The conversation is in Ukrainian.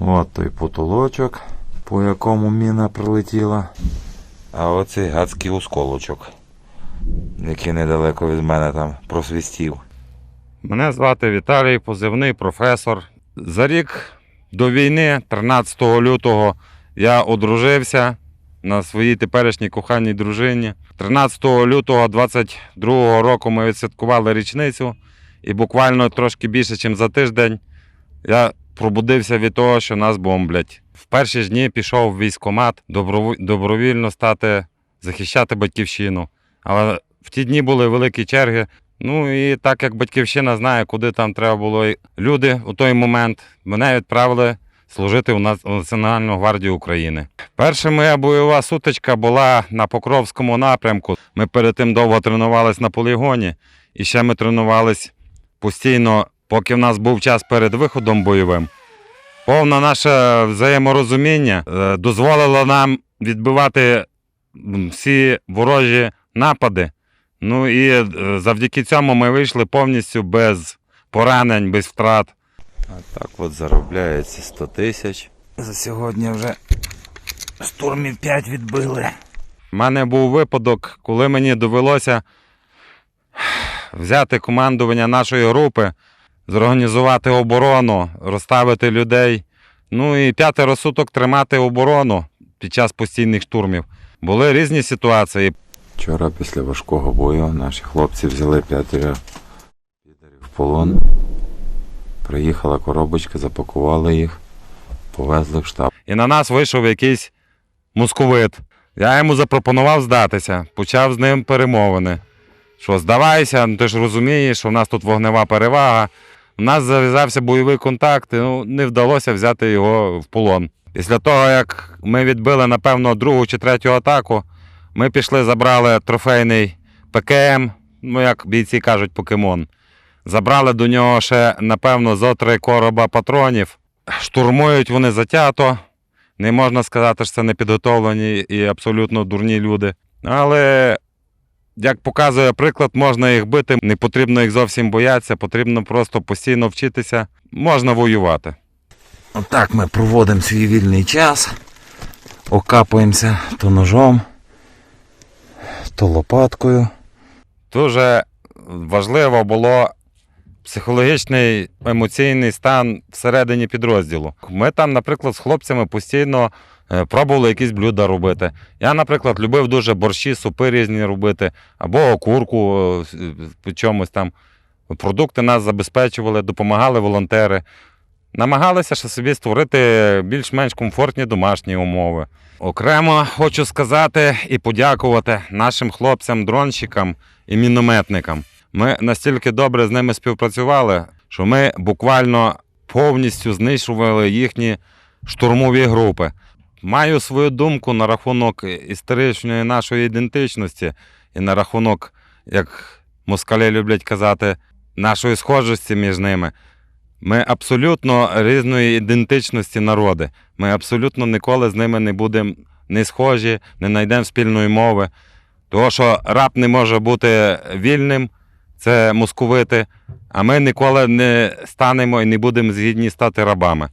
От той потолочок, по якому міна прилетіла. А оцей гадський осколочок, який недалеко від мене там просвістів. Мене звати Віталій, позивний професор. За рік до війни, 13 лютого, я одружився на своїй теперішній коханій дружині. 13 лютого 22 року ми відсвяткували річницю, і буквально трошки більше, ніж за тиждень, я пробудився від того, що нас бомблять. В перші ж дні пішов в військкомат добровільно стати захищати батьківщину. Але в ті дні були великі черги. Ну і так як батьківщина знає, куди там треба було. Люди у той момент мене відправили служити у Національну гвардію України. Перша моя бойова сутичка була на Покровському напрямку. Ми перед тим довго тренувалися на полігоні, і ще ми тренувались постійно, поки в нас був час перед виходом бойовим. Повне наше взаєморозуміння е, дозволило нам відбивати всі ворожі напади. Ну і е, завдяки цьому ми вийшли повністю без поранень, без втрат. А так от заробляється 100 тисяч. За сьогодні вже штурмів 5 відбили. У мене був випадок, коли мені довелося взяти командування нашої групи, зорганізувати оборону, розставити людей. Ну і п'ятеро суток тримати оборону під час постійних штурмів. Були різні ситуації. Вчора після важкого бою наші хлопці взяли п'ятеро підерів в полон. Приїхала коробочка, запакували їх, повезли в штаб. І на нас вийшов якийсь московит. Я йому запропонував здатися, почав з ним перемовини. Що здавайся, ну ти ж розумієш, що в нас тут вогнева перевага. У нас зав'язався бойовий контакт, і, ну, не вдалося взяти його в полон. Після того, як ми відбили, напевно, другу чи третю атаку, ми пішли, забрали трофейний ПКМ, ну як бійці кажуть, покемон. Забрали до нього ще, напевно, зо три короба патронів. Штурмують вони затято. Не можна сказати, що це непідготовлені і абсолютно дурні люди. Але, як показує приклад, можна їх бити, не потрібно їх зовсім боятися, потрібно просто постійно вчитися, можна воювати. Отак ми проводимо свій вільний час, окапуємося то ножом, то лопаткою. Дуже важливо було психологічний емоційний стан всередині підрозділу. Ми там, наприклад, з хлопцями постійно пробували якісь блюда робити. Я, наприклад, любив дуже борщі, супи різні робити, або окурку е, по чомусь там. Продукти нас забезпечували, допомагали волонтери. Намагалися ще собі створити більш-менш комфортні домашні умови. Окремо хочу сказати і подякувати нашим хлопцям-дронщикам і мінометникам. Ми настільки добре з ними співпрацювали, що ми буквально повністю знищували їхні штурмові групи. Маю свою думку на рахунок історичної нашої ідентичності і на рахунок, як москалі люблять казати, нашої схожості між ними. Ми абсолютно різної ідентичності народи. Ми абсолютно ніколи з ними не будемо не схожі, не знайдемо спільної мови. Того, що раб не може бути вільним, це московити, а ми ніколи не станемо і не будемо згідні стати рабами.